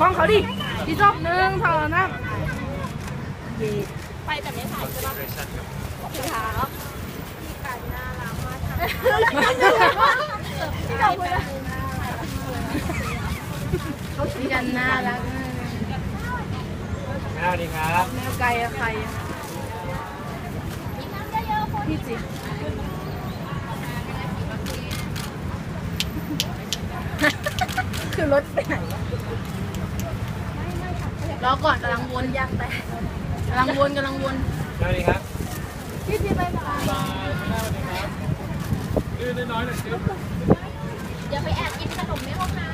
กล้องเขาดิ พี่ชอบหนึ่งทางนั่งไปแต่ไม่ถ่ายใช่ปะเรชั่นครับครับที่การน่ารักมากที่เราพูดพี่กันน่ารักหน้าดีครับแมวไก่อะใครอะพี่จิคือรถไปไหน รอก่อนกำลังวนยากแต่กำลังวนกำลังวนหน้าดีครับพี่จีไปไหนอย่าไปแอบกินขนมในห้องน้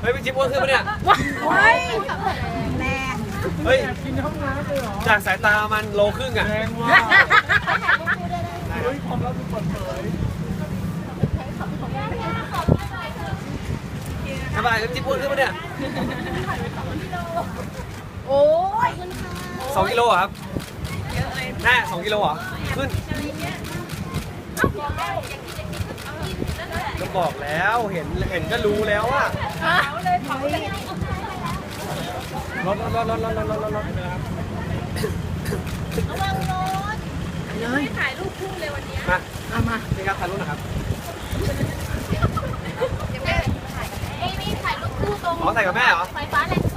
เฮ้ยพี่จิ๊บอ้วนขึ้นปะเนี่ยว้ายำแม่เฮ้ยจากสายตามันโลครึ่งอะแรงว่าเฮ้ยความลับเปิดเผย ทำไมจิ๊บอ้วนขึ้นปะเนี่ยโอ้ยสองกิโลเหรอครับแน่สองกิโลเหรอ ขึ้นก็บอกแล้วเห็นเห็นก็รู้แล้วอะรถรถรถรถรถรถรถรถรถเลยถ่ายรูปคู่เลยวันนี้มาเอามานี่ครับถ่ายรูปหนะครับ อ๋อใส่กับแม่เหรอ ไฟฟ้าแรง